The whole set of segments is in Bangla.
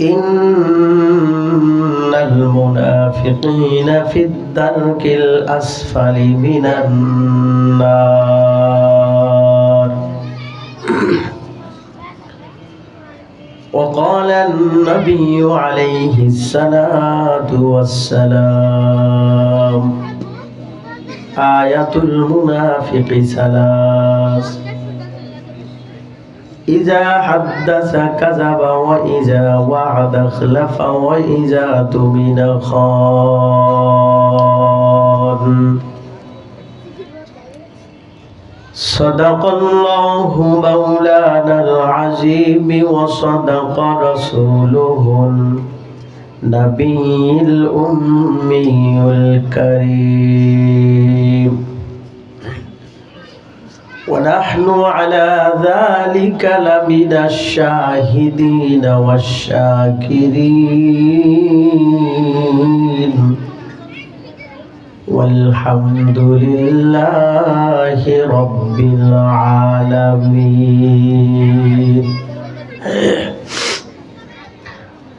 إن المنافقين في الدرك الأسفل من النار وقال النبي عليه الصلاة والسلام آية المنافق ثلاث إذا حدث كذب وإذا وعد أخلف وإذا تمن خان. صدق الله مولانا العظيم وصدق رسوله النبي الأمي الكريم. ونحن على ذلك لمن الشاهدين والشاكرين. والحمد لله رب العالمين.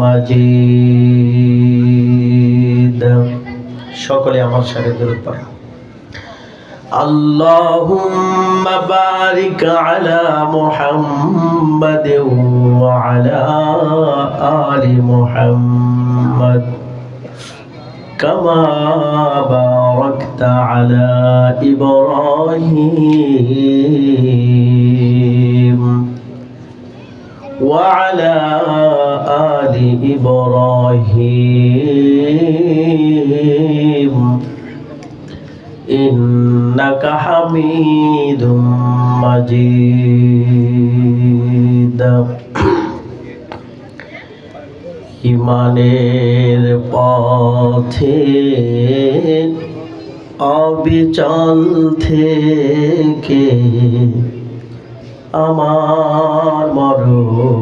مجيد সকলে আমার সাথে দূরত পড়ো اللهم بارك على محمد وعلى آل محمد كما باركت على إبراهيم وعلى آل إبراهيم إنك حميد مجيد ইমানের পথে অবিচল থেকে আমার মরণ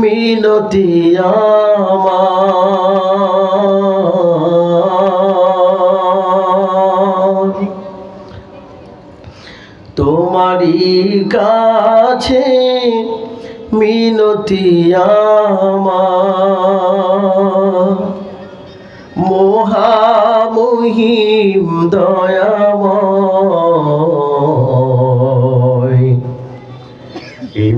মিনতি আমার। তোমারই কাছে মিনতি আমার। মহামহিম দয়াময়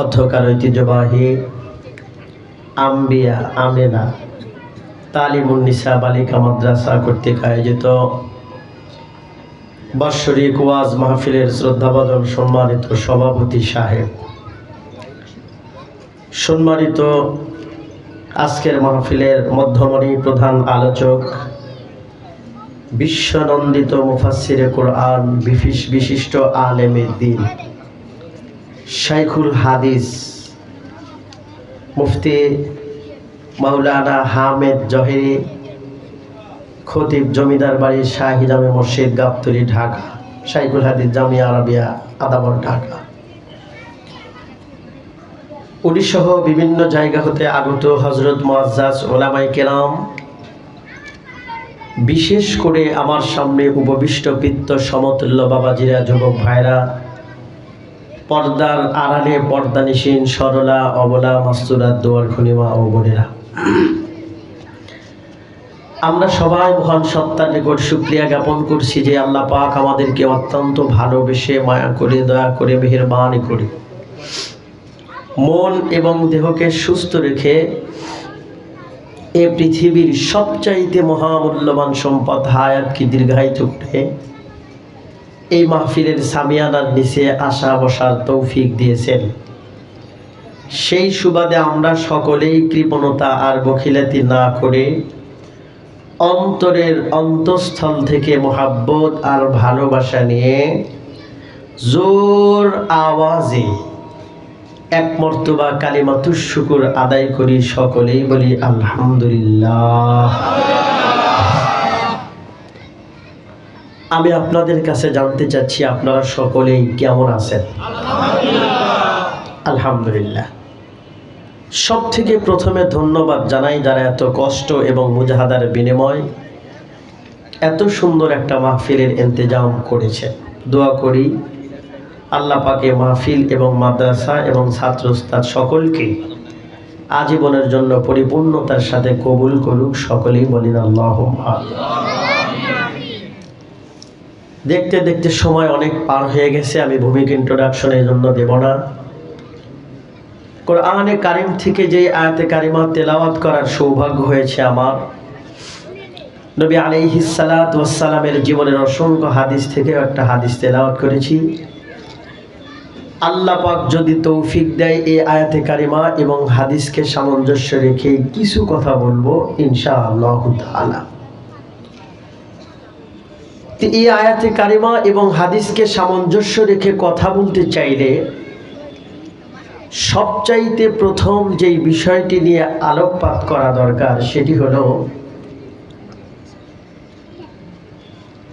অধ্যকার ঐতিহ্যবাহী আম্বিয়া, আমেনা বালিকা মাদ্রাসা কর্তৃক আয়োজিত বাৎসরিক ওয়াজ মাহফিলের শ্রদ্ধাভাজন সম্মানিত সভাপতি সাহেব। সম্মানিত আজকের মাহফিলের মধ্যমণি প্রধান আলোচক বিশ্বনন্দিত মুফাসিরে কোরআন বিশিষ বিশিষ্ট আলেমে দিন। শাইখুল হাদিস মুফতি মাওলানা হামেদ জহেরি, খতিব জমিদার বাড়ির শাহিরামে মসজিদ গাবতলি, ঢাকা। শাইখুল হাদিস জামিয়া আরবিয়া, আদাবর, ঢাকা। উনিসহ বিভিন্ন জায়গা হতে আগত হজরত মোয়াজ্জাজ ওলামাই কেরাম বিশেষ করে আমার সামনে উপবিষ্ট পিত্ত সমতুল্য বাবাজিরা, যুবক ভাইরা, পর্দার আড়ালে পর্দানিসীন সরলা, অবলা, মাস্তুরা দোয়ার খুনিমা ও বোনেরা। আমরা সবাই মহান সত্তার নিকট শুক্রিয়া জ্ঞাপন করছি যে আল্লাহ পাক আমাদেরকে অত্যন্ত ভালোবেসে মায়া করে, দয়া করে, মেহরবানি করে। মন এবং দেহকে সুস্থ রেখে এ পৃথিবীর সবচাইতে মহামূল্যবান সম্পদ হায়াতকে দীর্ঘায়িত করে এই মাহফিলের সামিয়ানার নিচে আসা বসার তৌফিক দিয়েছেন। সেই সুবাদে আমরা সকলেই কৃপণতা আর বখিলাতি না করে অন্তরের অন্তঃস্থল থেকে মোহাব্বত আর ভালোবাসা নিয়ে জোর আওয়াজে এক মর্তবা কালিমাতুর শুকুর আদায় করি সকলেই বলি আলহামদুলিল্লাহ। আমি আপনাদের কাছে জানতে চাচ্ছি, আপনারা সকলেই কেমন আছেন? আলহামদুলিল্লাহ। সব থেকে প্রথমে ধন্যবাদ জানাই যারা এত কষ্ট এবং মুজাহাদার বিনিময় এত সুন্দর একটা মাহফিলের ইন্তজাম করেছে দোয়া করি আল্লাহ পাকে মাহফিল এবং মাদ্রাসা এবং ছাত্র ছাত্রস্তাদ সকলকে আজীবনের জন্য পরিপূর্ণতার সাথে কবুল করুক সকলেই বলিন আল্লাহ দেখতে দেখতে সময় অনেক পার হয়ে গেছে, আমি ভূমিক ইন্ট্রোডাকশন এই জন্য দেব না। কোরআনে কারিম থেকে যে আয়াতে কারিমা তেলাওয়াত করার সৌভাগ্য হয়েছে আমার। নবী আলাইহিসালাত ওয়াসালামের জীবনের অসংখ্য হাদিস থেকে একটা হাদিস তেলাওয়াত করেছি। আল্লাহ পাক যদি তৌফিক দেয় এই আয়াতে কারিমা এবং হাদিসকে সামঞ্জস্য রেখে কিছু কথা বলব ইনশা আল্লাহ তাআলা এই আয়াতে কারিমা এবং হাদিসকে সামঞ্জস্য রেখে কথা বলতে চাইলে সবচাইতে প্রথম যেই বিষয়টি নিয়ে আলোকপাত করা দরকার সেটি হলো,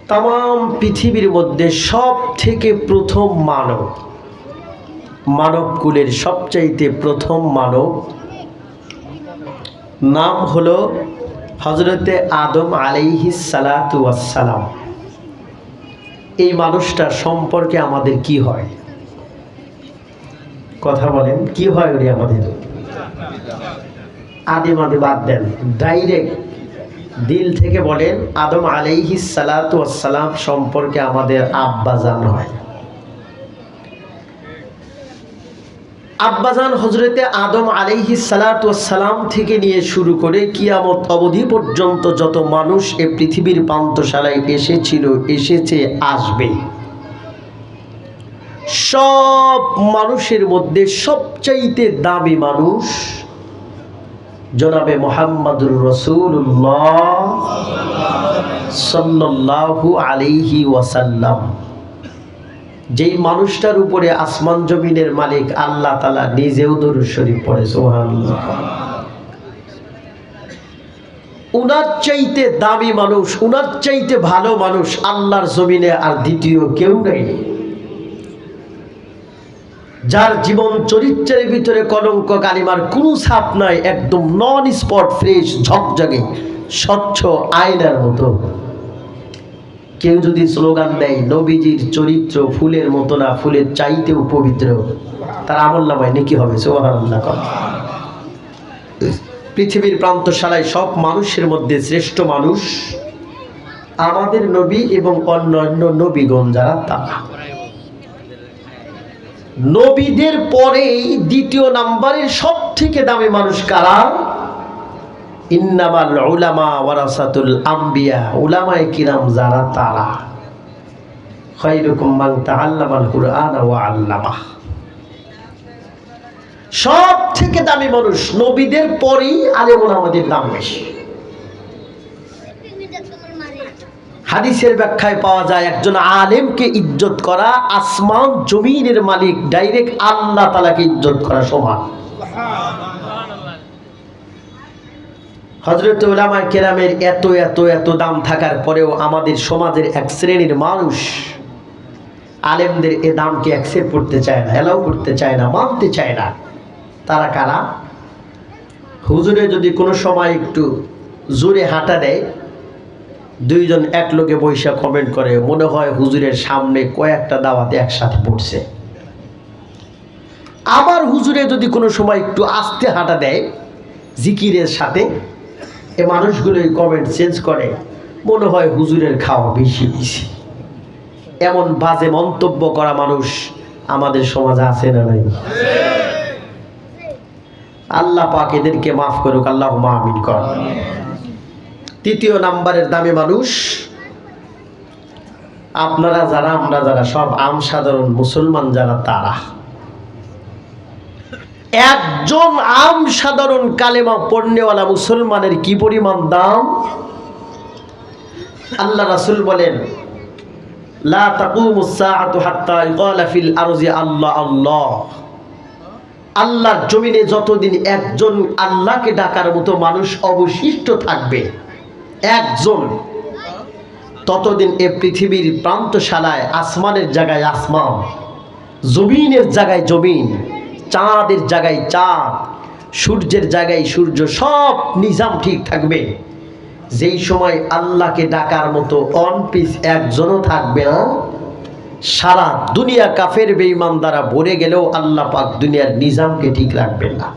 তাম পৃথিবীর মধ্যে সব থেকে প্রথম মানব মানব কুলের সবচাইতে প্রথম মানব। নাম হলো হজরতে আদম আলাইহি সালাম এই মানুষটার সম্পর্কে আমাদের কি হয়? কথা বলেন, কি হয় উনি আমাদের? আদে মাদে বাদ দেন। ডাইরেক্ট দিল থেকে বলেন, আদম আলাইহি সালাম সম্পর্কে আমাদের আব্বাজান হয়। আব্বাজান হজরতে আদম আলাইহি সালাম থেকে নিয়ে শুরু করে কিয়ামত অবধি পর্যন্ত যত মানুষ এ পৃথিবীর প্রান্তশালায় এসেছিল, এসেছে, আসবে। সব মানুষের মধ্যে সবচাইতে দামি মানুষ জনাবে মোহাম্মদুর রসুল্লাহ সাল্লাল্লাহু আলাইহি ওয়াসাল্লাম। যেই মানুষটার উপরে আসমান জমিনের মালিক আল্লাহ তালা নিজেও দরুদ শরীফ পড়ে, সুবহানাল্লাহ। উনার চাইতে দামি মানুষ, উনার চাইতে ভালো মানুষ আল্লাহর জমিনে আর দ্বিতীয় কেউ নেই। যার জীবন চরিত্রের ভিতরে কলঙ্ক কালিমার কোনো ছাপ নাই, একদম নন স্পট ফ্রেশ ঝকঝকে, স্বচ্ছ আয়নার মতো। কেউ যদি স্লোগান দেয়, নবীজির চরিত্র ফুলের মতো না, ফুলের চাইতেও পবিত্র, তার আমল নামায় নাকি হবে? সোহান্লাহ পৃথিবীর প্রান্তশালায় সব মানুষের মধ্যে শ্রেষ্ঠ মানুষ আমাদের নবী এবং অন্যান্য নবীগণ যারা তারা নবীদের পরেই দ্বিতীয় নাম্বারের সব থেকে দামি মানুষ কারা? ইন্নামাল উলামা ওয়ারাসাতুল আম্বিয়া। উলামায়ে কিরাম যারা, তারা। মান তাআল্লামাল কুরআন ওয়া আল্লামা সব থেকে দামি মানুষ নবীদের পরেই আলেমুল আমাদের দাম বেশি। হাদিসের ব্যাখ্যায় পাওয়া যায়, একজন আলেমকে ইজ্জত করা, আসমান জমিনের মালিক, ডাইরেক্ট আল্লাহ তালাকে ইজ্জত করা সমান। হজরত উলামায় কেরামের এত এত এত দাম থাকার পরেও আমাদের সমাজের এক শ্রেণির মানুষ আলেমদের এ দামকে অ্যাকসেপ্ট করতে চায় না অ্যালাউ করতে চায় না, মানতে চায় না। তারা কারা? হুজুরে যদি কোনো সময় একটু জোরে হাঁটা দেয়, দুইজন এক লোকে বৈশা কমেন্ট করে, মনে হয় হুজুরের সামনে কয়েকটা দাওয়াতে একসাথে পড়ছে। আবার হুজুরে যদি কোনো সময় একটু আস্তে হাঁটা দেয়, জিকিরের সাথে এ মানুষগুলো এই কমেন্ট চেঞ্জ করে, মনে হয় হুজুরের খাওয়া বেশি বেশি। এমন বাজে মন্তব্য করা মানুষ আমাদের সমাজে আছে না নাই? আল্লাহ পাক এদেরকে মাফ করুক আল্লাহ মাহমিন কর। তৃতীয় নাম্বারের দামি মানুষ, আপনারা যারা, আমরা যারা সব আম সাধারণ মুসলমান যারা, তারা। একজন আম সাধারণ কালেমা পড়নেওয়ালা মুসলমানের কি পরিমাণ দাম? আল্লাহ রাসুল বলেন আল্লাহর জমিনে যতদিন একজন আল্লাহকে ডাকার মতো মানুষ অবশিষ্ট থাকবে, একজন, ততদিন এ পৃথিবীর প্রান্তশালায় আসমানের জায়গায় আসমান, জমিনের জায়গায় জমিন চাঁদের জায়গায় চাঁদ, সূর্যের জায়গায় সূর্য, সব নিজাম ঠিক থাকবে। যেই সময় আল্লাহকে ডাকার মতো অন পিস একজনও থাকবে না, সারা দুনিয়া কাফের বেঈমান দ্বারা ভরে গেলেও আল্লাহ পাক দুনিয়ার নিজামকে ঠিক রাখবেন না।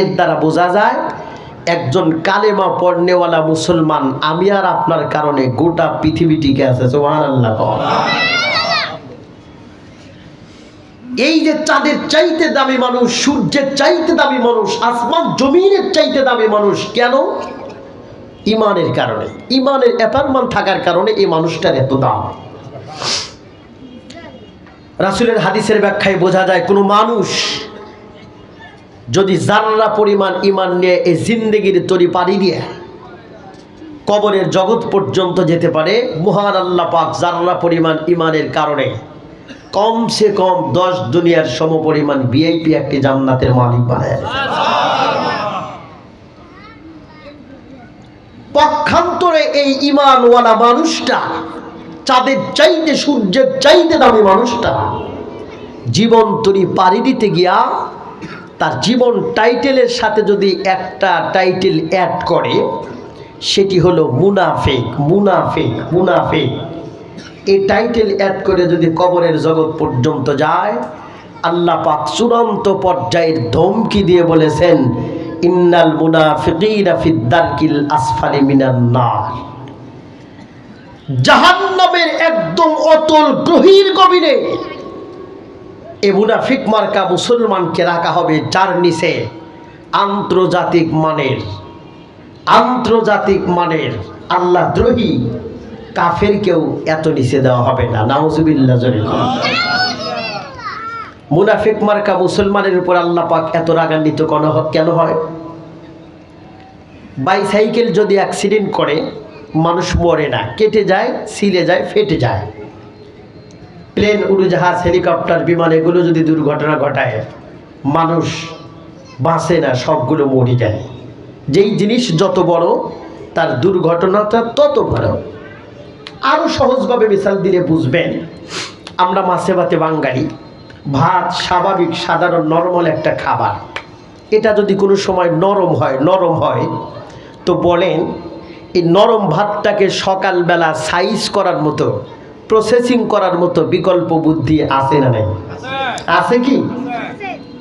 এর দ্বারা বোঝা যায়, একজন কালেমা পড়নেওয়ালা মুসলমান, আমি আর আপনার কারণে গোটা পৃথিবী টিকে আছে সোহান আল্লাহ এই যে চাঁদের চাইতে দামি মানুষ, সূর্যের চাইতে দামি মানুষ, আসমান জমিনের চাইতে দামি মানুষ, কেন? ইমানের কারণে। ইমানের অ্যাপারমান থাকার কারণে এই মানুষটার এত দাম। রাসুলের হাদিসের ব্যাখ্যায় বোঝা যায়, কোনো মানুষ যদি জানরা পরিমাণ ইমান নিয়ে এই জিন্দগির তরি পাড়ি দিয়ে কবরের জগৎ পর্যন্ত যেতে পারে, মহান আল্লাহ পাক জানরা পরিমাণ ইমানের কারণে। কমসে কম দশ দুনিয়ার সম পরিমাণ ভিআইপি একটি জান্নাতের মালিক বানায় পক্ষান্তরে এই ইমানওয়ালা মানুষটা, চাঁদের চাইতে সূর্যের চাইতে দামি মানুষটা, জীবন তরি পাড়ি দিতে গিয়া তার জীবন টাইটেলের সাথে যদি একটা টাইটেল অ্যাড করে, সেটি হলো মুনাফেক মুনাফেক মুনাফেক। এই টাইটেল অ্যাড করে যদি কবরের জগৎ পর্যন্ত যায়, আল্লাহ পাক চূড়ান্ত পর্যায়ের ধমকি দিয়ে বলেছেন, ইন্নাল মুনাফিকিনা আসফালি মিনান নার। জাহান্নামের একদম অতল গভীর গভীরে এ মুনাফিক মার্কা মুসলমানকে রাখা হবে যার নিচে আন্তর্জাতিক মানের আন্তর্জাতিক মানের আল্লাহ দ্রোহী কাফের কেউ এত নিচে দেওয়া হবে না। নাউজুবিল্লাহ জরিল মুনাফিক মার্কা মুসলমানের উপর আল্লাহ পাক এত রাগান্বিত কেন হয়? বাইসাইকেল যদি অ্যাক্সিডেন্ট করে, মানুষ মরে না। কেটে যায়, সিলে যায়, ফেটে যায়। প্লেন, উড়োজাহাজ, হেলিকপ্টার, বিমান, এগুলো যদি দুর্ঘটনা ঘটায়, মানুষ বাঁচে না, সবগুলো মরে যায়। যেই জিনিস যত বড়, তার দুর্ঘটনাটা তত বড়। আরও সহজভাবে মিসাল দিলে বুঝবেন, আমরা মাছে ভাতে বাঙালি। ভাত স্বাভাবিক, সাধারণ, নর্মাল একটা খাবার। এটা যদি কোনো সময় নরম হয় নরম হয়, তো বলেন, এই নরম ভাতটাকে সকালবেলা সাইজ করার মতো প্রসেসিং করার মতো বিকল্প বুদ্ধি আছে না নাই? আছে কি?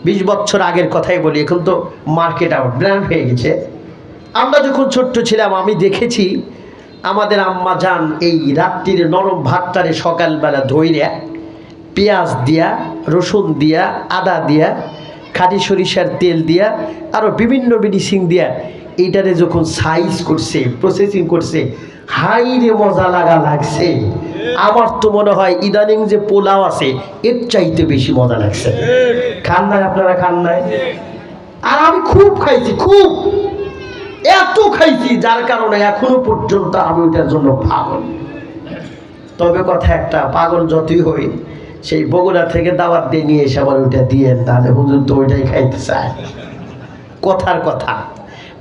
বিশ বছর আগের কথাই বলি, এখন তো মার্কেট আউট ব্র্যান্ড হয়ে গেছে। আমরা যখন ছোট্ট ছিলাম, আমি দেখেছি আমাদের আম্মা যান এই রাত্রির নরম ভাতটারে সকালবেলা ধইরা পেঁয়াজ দিয়া, রসুন দিয়া, আদা দিয়া, খাটি সরিষার তেল দিয়া আরও বিভিন্ন মেডিসিন দিয়া এইটারে যখন সাইজ করছে প্রসেসিং করছে হাই রে মজা লাগা লাগছে। আমার তো মনে হয় ইদানিং যে পোলাও আছে, এর চাইতে বেশি মজা লাগছে। খান নাই আপনারা খান নাই? আর আমি খুব খাইছি, খুব। এত খাইছি, যার কারণে এখনও পর্যন্ত আমি ওইটার জন্য পাগল। তবে কথা একটা, পাগল যতই হই, সেই বগুড়া থেকে দাওয়াত দিয়ে নিয়ে এসে আবার ওইটা দিয়ে তাহলে হুজুর তো ওইটাই খাইতে চায়। কথার কথা,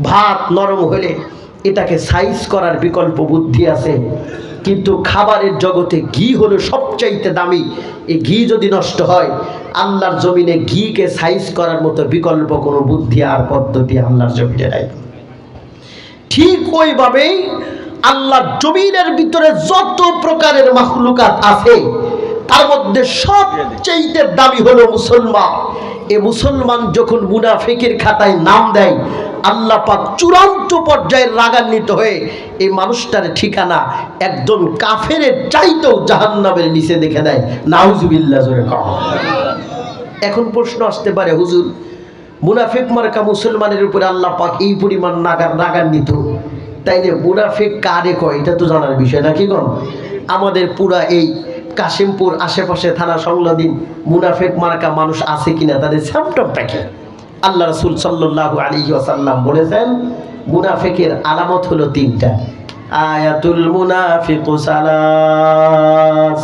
ভাত নরম হলে এটাকে সাইজ করার বিকল্প বুদ্ধি আছে, কিন্তু খাবারের জগতে ঘি হলো সবচাইতে দামি। এই ঘি যদি নষ্ট হয়, আল্লাহর জমিনে ঘিকে সাইজ করার মতো বিকল্প কোনো বুদ্ধি আর পদ্ধতি আল্লাহর জমিনে নাই। ঠিক ওইভাবেই আল্লাহ জমিনের ভিতরে যত প্রকারের মাখলুকাত আছে, তার মধ্যে সবচেয়ে দামি হলো মুসলমান। এ মুসলমান যখন মুনাফিকের খাতায় নাম দেয়, আল্লাহ পাক চূড়ান্ত পর্যায়ে রাগান্বিত হয়ে এই মানুষটার ঠিকানা একজন কাফেরের চাইতেও জাহান্নামের নিচে দেখে দেয়। নাউজুবিল্লাহ, জোরে এখন প্রশ্ন আসতে পারে, হুজুর মুনাফিক মার্কা মুসলমানের উপরে আল্লাহ পাক এই পরিমাণ নাগার রাগান্বিত। তাইলে মুনাফিক কারে কয়? এটা তো জানার বিষয় নাকি কোন আমাদের পুরা এই কাশিমপুর আশেপাশে থানা সংলাদিন মুনাফিক মার্কা মানুষ আছে কিনা তাদের স্যাম্পটমটা কি আল্লাহ রসুল সাল্লাহ আলী আসাল্লাম বলেছেন, মুনাফিকের আলামত হলো তিনটা। আয়াতুল মুনাফিক সালাস।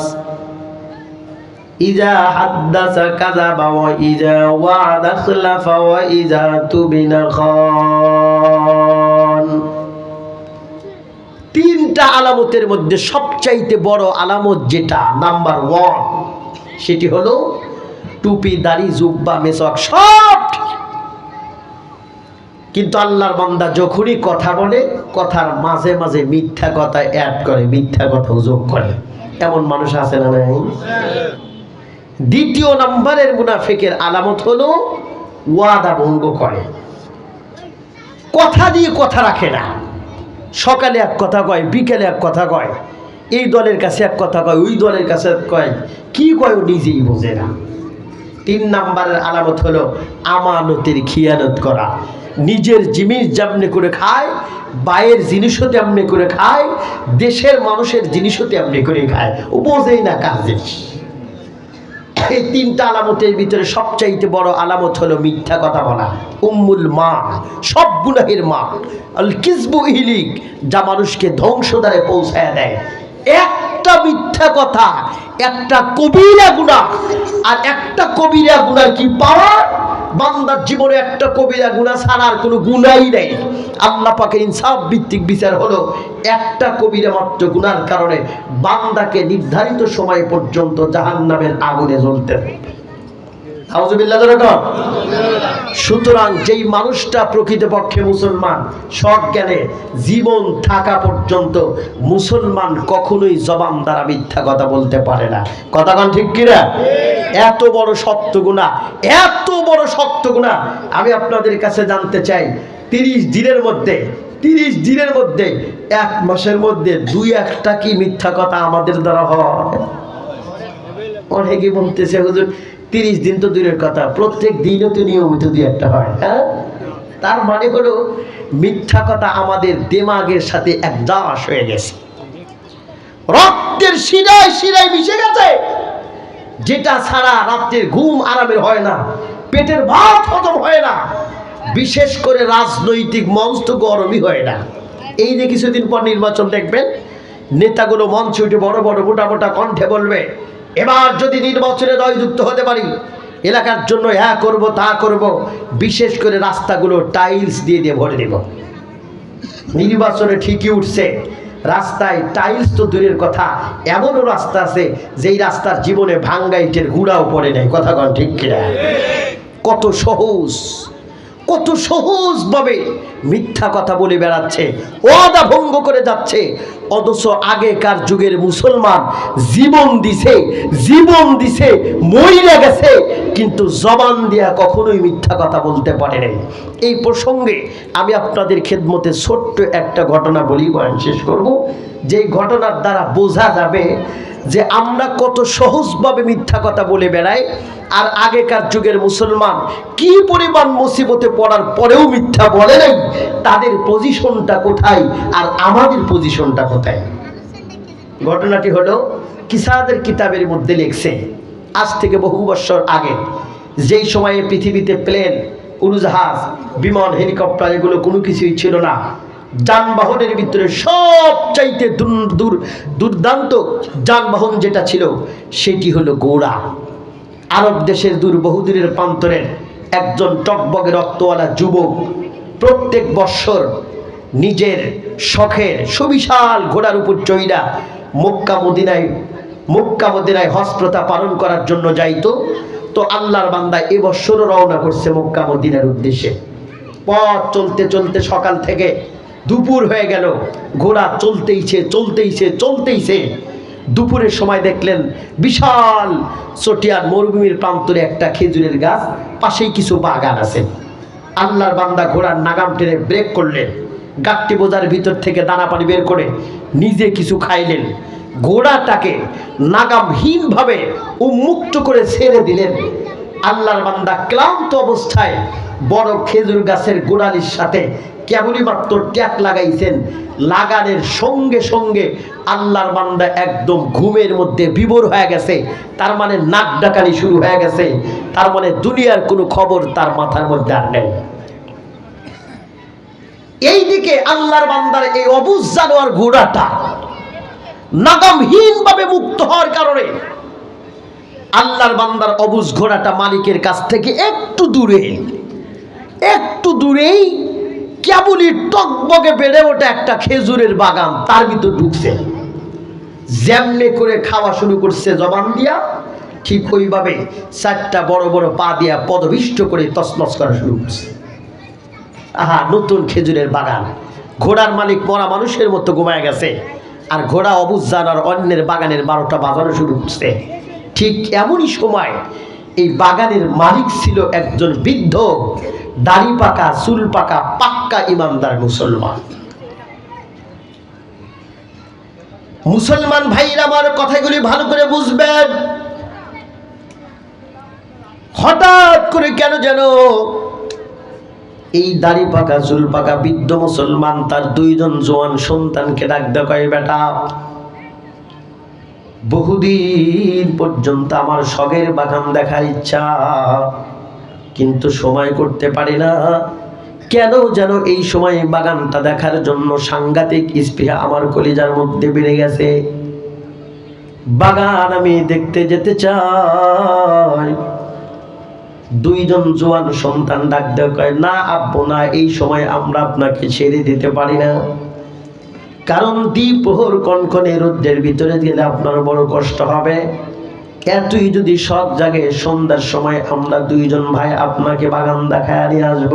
তিনটা আলামতের মধ্যে সবচাইতে বড় আলামত যেটা, নাম্বার ওয়ান, সেটি হলো টুপি, দাড়ি, জুব্বা, মেসক সব কিন্তু আল্লাহর বান্দা যখনই কথা বলে, কথার মাঝে মাঝে মিথ্যা কথা অ্যাড করে, মিথ্যা কথা যোগ করে। এমন মানুষ আছে না নাই? দ্বিতীয় নাম্বারের মুনাফিকের আলামত হলো ওয়াদা ভঙ্গ করে। কথা দিয়ে কথা রাখে না। সকালে এক কথা কয়, বিকেলে এক কথা কয়, এই দলের কাছে এক কথা কয়, ওই দলের কাছে কয়, কি কয় ও নিজেই বোঝে না। তিন নাম্বারের আলামত হলো আমানতের খিয়ানত করা। নিজের জিনিস যেমনি করে খায় বাইয়ের জিনিসও তেমনি করে খায়, দেশের মানুষের জিনিসও তেমনি করে খায়। ও বোঝেই না কাজ জিনিস। এই তিনটা আলামতের ভিতরে সবচাইতে বড় আলামত হলো মিথ্যা কথা বলা। উম্মুল মা, সব গুনাহের মা। আল কিসবু ইলিক যা মানুষকে ধ্বংস দ্বারে পৌঁছায় দেয়। একটা মিথ্যা কথা, একটা কবিরা গুণা, আর একটা কবিরা গুণার কি পাওয়া বান্দার জীবনে একটা কবিরা গুণা ছাড়ার কোনো গুণাই নেই আল্লাহ পাকের ইনসাফ ভিত্তিক বিচার হলো একটা কবিরা মাত্র গুণার কারণে বান্দাকে নির্ধারিত সময় পর্যন্ত জাহান্নামের আগুনে জ্বলতে হবে। সুতরাং যেই মানুষটা প্রকৃতপক্ষে মুসলমান, সৎ জ্ঞানে জীবন থাকা পর্যন্ত মুসলমান কখনোই জবান দ্বারা মিথ্যা কথা বলতে পারে না। কথা কন ঠিক কিনা? এত বড় সত্য গুণা, এত বড় সত্য গুণা। আমি আপনাদের কাছে জানতে চাই, তিরিশ দিনের মধ্যে, তিরিশ দিনের মধ্যে, এক মাসের মধ্যে দুই একটা কি মিথ্যা কথা আমাদের দ্বারা হয়? অনেকে বলতেছে, হুজুর তিরিশ দিন তো দূরের কথা, প্রত্যেক দিনও তো নিয়মিত দুই একটা হয় হ্যাঁ? তার মানে হলো, মিথ্যা কথা আমাদের দেমাগের সাথে এক দাস হয়ে গেছে। রক্তের শিরায় শিরায় মিশে গেছে। যেটা ছাড়া রাত্রের ঘুম আরামের হয় না, পেটের ভাত হজম হয় না, বিশেষ করে রাজনৈতিক মঞ্চ তো গরমই হয় না। এই যে কিছুদিন পর নির্বাচন দেখবেন, নেতাগুলো মঞ্চে উঠে বড় বড় মোটা মোটা কণ্ঠে বলবে এবার যদি নির্বাচনে জয়যুক্ত হতে পারি, এলাকার জন্য হ্যাঁ করব, তা করব, বিশেষ করে রাস্তাগুলো টাইলস দিয়ে দিয়ে ভরে দেব। নির্বাচনে ঠিকই উঠছে, রাস্তায় টাইলস তো দূরের কথা, এমনও রাস্তা আছে, যেই রাস্তার জীবনে ভাঙ্গা ইটের গুঁড়াও পড়ে নাই, কথা কন ঠিক কিনা? কত সহজ, কত সহজভাবে মিথ্যা কথা বলে বেড়াচ্ছে, ওয়াদা ভঙ্গ করে যাচ্ছে অথচ আগেকার যুগের মুসলমান জীবন দিছে জীবন দিছে মরিয়া গেছে, কিন্তু জবান দিয়া কখনোই মিথ্যা কথা বলতে পারে নাই। এই প্রসঙ্গে আমি আপনাদের খেদমতে ছোট্ট একটা ঘটনা বলি, বয়ান শেষ করব। যেই ঘটনার দ্বারা বোঝা যাবে যে আমরা কত সহজভাবে মিথ্যা কথা বলে বেড়াই, আর আগেকার যুগের মুসলমান কি পরিমাণ মুসিবতে পড়ার পরেও মিথ্যা বলে নাই, তাদের পজিশনটা কোথায় আর আমাদের পজিশনটা কোথায়? ঘটনাটি হলো, কিসাদের কিতাবের মধ্যে লিখছে, আজ থেকে বহু বছর আগে, যেই সময়ে পৃথিবীতে প্লেন, উড়োজাহাজ, বিমান, হেলিকপ্টার এগুলো কোনো কিছুই ছিল না, যানবাহনের ভিতরে সবচাইতে দূর, দুর্দান্ত যানবাহন যেটা ছিল, সেটি হলো ঘোড়া। আরব দেশের দূর বহুদূরের প্রান্তরের একজন টকবগে রক্তওয়ালা যুবক প্রত্যেক বৎসর নিজের শখের সুবিশাল ঘোড়ার উপর চইরা মক্কা মদিনায় মক্কা মদিনায় হস্প্রতা পালন করার জন্য যাইতো, তো আল্লাহর বান্দা এবছরও রওনা করছে মক্কা মদিনার উদ্দেশ্যে। পথ চলতে চলতে সকাল থেকে দুপুর হয়ে গেল, ঘোড়া চলতেইছে চলতেইছে চলতেইছে দুপুরের সময় দেখলেন বিশাল চটিয়ার মরুভূমির প্রান্তরে একটা খেজুরের গাছ, পাশেই কিছু বাগান আছে। আল্লাহর বান্দা ঘোড়ার নাগাম টেনে ব্রেক করলেন। গাট্টি বোঝার ভিতর থেকে দানা পানি বের করে নিজে কিছু খাইলেন। ঘোড়াটাকে নাগামহীনভাবে উন্মুক্ত করে ছেড়ে দিলেন। আল্লাহর বান্দা ক্লান্ত অবস্থায় বড় খেজুর গাছের গোড়ালির সাথে কেবলই মাত্র ট্যাক লাগাইছেন। লাগানের সঙ্গে সঙ্গে আল্লাহর বান্দা একদম ঘুমের মধ্যে বিভোর হয়ে গেছে। তার মানে নাক ডাকানি শুরু হয়ে গেছে। তার মানে দুনিয়ার কোনো খবর তার মাথার মধ্যে আর নেই। এইদিকে আল্লাহর বান্দার এই অবুজ জানোয়ার ঘোড়াটা নাগামহীন ভাবে মুক্ত হওয়ার কারণে আল্লাহর বান্দার অবুজ ঘোড়াটা মালিকের কাছ থেকে একটু দূরে, একটু দূরেই কেবলই টকবগে বেড়ে ওঠে একটা খেজুরের বাগান, তার ভিতর ঢুকছে। যেমনে করে খাওয়া শুরু করছে জবান দিয়া, ঠিক ওইভাবে চারটা বড় বড় পা দিয়া পদবিষ্ট করে তসনস করা শুরু করছে। আহা, নতুন খেজুরের বাগান। ঘোড়ার মালিক মরা মানুষের মতো ঘুমায় গেছে। আর ঘোড়া অবুজ জানার অন্যের বাগানের বারোটা বাজানো শুরু করছে। ঠিক এমনই সময় এই বাগানের মালিক ছিল একজন বৃদ্ধ, দাড়ি পাকা, চুল পাকা, পাক্কা ইমানদার মুসলমান। মুসলমান ভাইরা, আমার কথাগুলি ভালো করে বুঝবেন। হঠাৎ করে কেন যেন এই দাড়ি পাকা, চুল পাকা, বৃদ্ধ মুসলমান, তার দুইজন জোয়ান সন্তানকে ডাক দেয় বেটা, বহুদিন পর্যন্ত আমার শখের বাগান দেখার ইচ্ছা, কিন্তু সময় করতে পারি না। কেন যেন এই সময় বাগানটা দেখার জন্য সাংঘাতিক স্পৃহা আমার কলিজার মধ্যে বেড়ে গেছে। বাগান আমি দেখতে যেতে চাই দুইজন জোয়ান সন্তান ডাক কয়, না আব্বু, না, এই সময় আমরা আপনাকে ছেড়ে দিতে পারি না। কারণ দ্বিপ্রহর কনকনে রোদ্রের ভিতরে গেলে আপনার বড় কষ্ট হবে। এতই যদি সব জায়গায় সন্ধ্যার সময় আমরা দুইজন ভাই আপনাকে বাগান দেখায় নিয়ে আসব।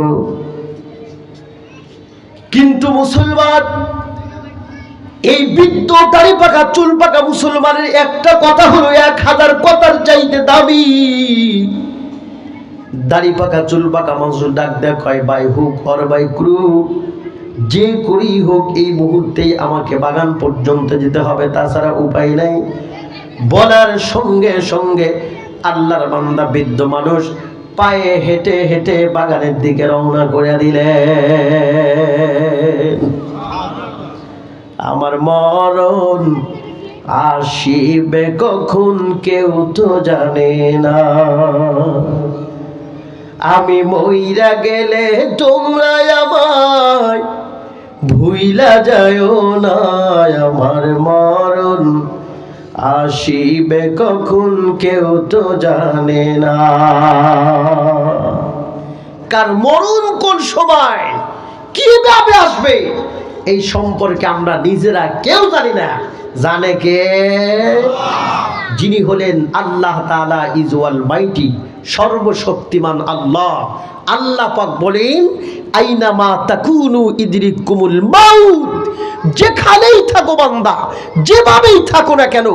কিন্তু মুসলমান, এই বৃদ্ধ দাড়ি পাকা চুল পাকা মুসলমানের একটা কথা হলো, এক হাজার কথার চাইতে দাবি দাড়ি পাকা, চুল পাকা মানুষ ডাক দেখ হয় by hook or by crook. যে করেই হোক, এই মুহূর্তেই আমাকে বাগান পর্যন্ত যেতে হবে, তাছাড়া উপায় নাই। বলার সঙ্গে সঙ্গে আল্লাহর বান্দা বৃদ্ধ মানুষ পায়ে হেঁটে হেঁটে বাগানের দিকে রওনা করে দিলে আমার মরণ আসিবে কখন কেউ তো জানে না। আমি মইরা গেলে তোমরা আমায় ভুইলা যায়ও না আমার মরণ। আসিবে কখন কেউ তো জানে না। কার মরণ কোন সময়, কীভাবে আসবে, এই সম্পর্কে আমরা নিজেরা কেউ জানি না। জানে কে? যিনি হলেন আল্লাহ তাআলা ইজওয়াল মাইটি, সর্বশক্তিমান আল্লাহ। আল্লাহ পাক বলেন, আইনামা তাকুনু ইদরিকুমুল মাউত। যেখানেই থাকো বান্দা, যেভাবেই থাকো না কেন,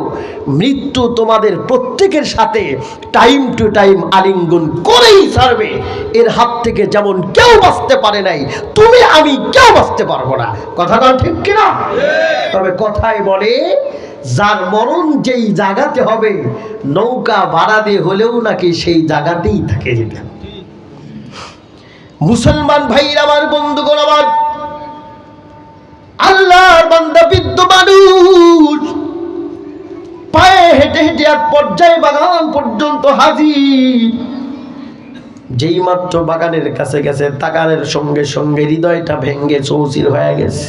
মৃত্যু তোমাদের প্রত্যেকের সাথে টাইম টু টাইম আলিঙ্গন করেই ছাড়বে। এর হাত থেকে যেমন কেউ বাঁচতে পারে নাই, তুমি আমি কেউ বাঁচতে পারব না। কথাটা ঠিক কিনা? তবে কথায় বলে, যার মরণ যেই জায়গাতে হবে, নৌকা ভাড়া দিয়ে হলেও নাকি সেই জায়গাতেই থাকে হবে। মুসলমান ভাইয়ের আমার বন্ধুগণ, আমার আল্লাহর বান্দা বৃদ্ধ মানুষ। পায়ে হেঁটে হেঁটে এক পর্যায়ে বাগান পর্যন্ত হাজির। যেই মাত্র বাগানের কাছে গেছে তাকানের সঙ্গে সঙ্গে হৃদয়টা ভেঙ্গে চৌচির হয়ে গেছে।